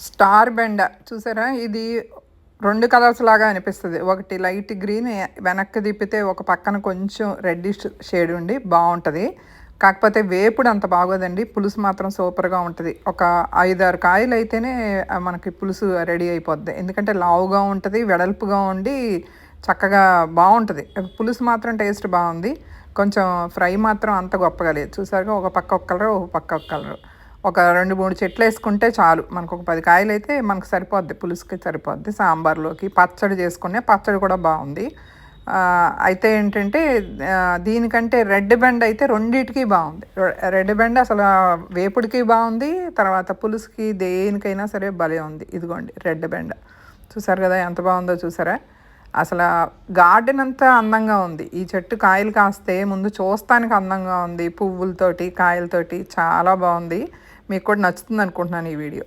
Star బెండ. చూసారా? ఇది రెండు కలర్స్ లాగా అనిపిస్తుంది. ఒకటి లైట్ గ్రీన్ వెనక్కి తిప్పితే ఒక పక్కన కొంచెం రెడ్డిష్ షేడ్ ఉండి బాగుంటుంది. కాకపోతే వేపుడు అంత బాగోదండి. పులుసు మాత్రం సూపర్గా ఉంటుంది. ఒక ఐదారు కాయలు అయితేనే మనకి పులుసు రెడీ అయిపోద్ది. ఎందుకంటే లావుగా ఉంటుంది వెడల్పుగా ఉండి చక్కగా బాగుంటుంది. పులుసు మాత్రం టేస్ట్ బాగుంది. కొంచెం ఫ్రై మాత్రం అంత గొప్పగా లేదు. చూసారుగా? ఒక పక్క ఒక కలర్ ఒక పక్క ఒక కలరు. ఒక రెండు మూడు చెట్లు వేసుకుంటే చాలు. మనకు ఒక పది కాయలు అయితే మనకు సరిపోద్ది. పులుసుకి సరిపోద్ది. సాంబార్లోకి పచ్చడి చేసుకునే పచ్చడి కూడా బాగుంది. అయితే ఏంటంటే దీనికంటే రెడ్ బెండ్ అయితే రెండిటికి బాగుంది. రెడ్ బెండ్ అసలు వేపుడికి బాగుంది. తర్వాత పులుసుకి దేనికైనా సరే భలే ఉంది. ఇదిగోండి రెడ్ బెండ. చూసారు కదా ఎంత బాగుందో చూసారా? అసలు గార్డెన్ అంతా అందంగా ఉంది. ఈ చెట్టు కాయలు కాస్తే ముందు చూస్తానికి అందంగా ఉంది. పువ్వులతోటి కాయలతోటి చాలా బాగుంది. మీకు కూడా నచ్చుతుంది అనుకుంటున్నాను ఈ వీడియో.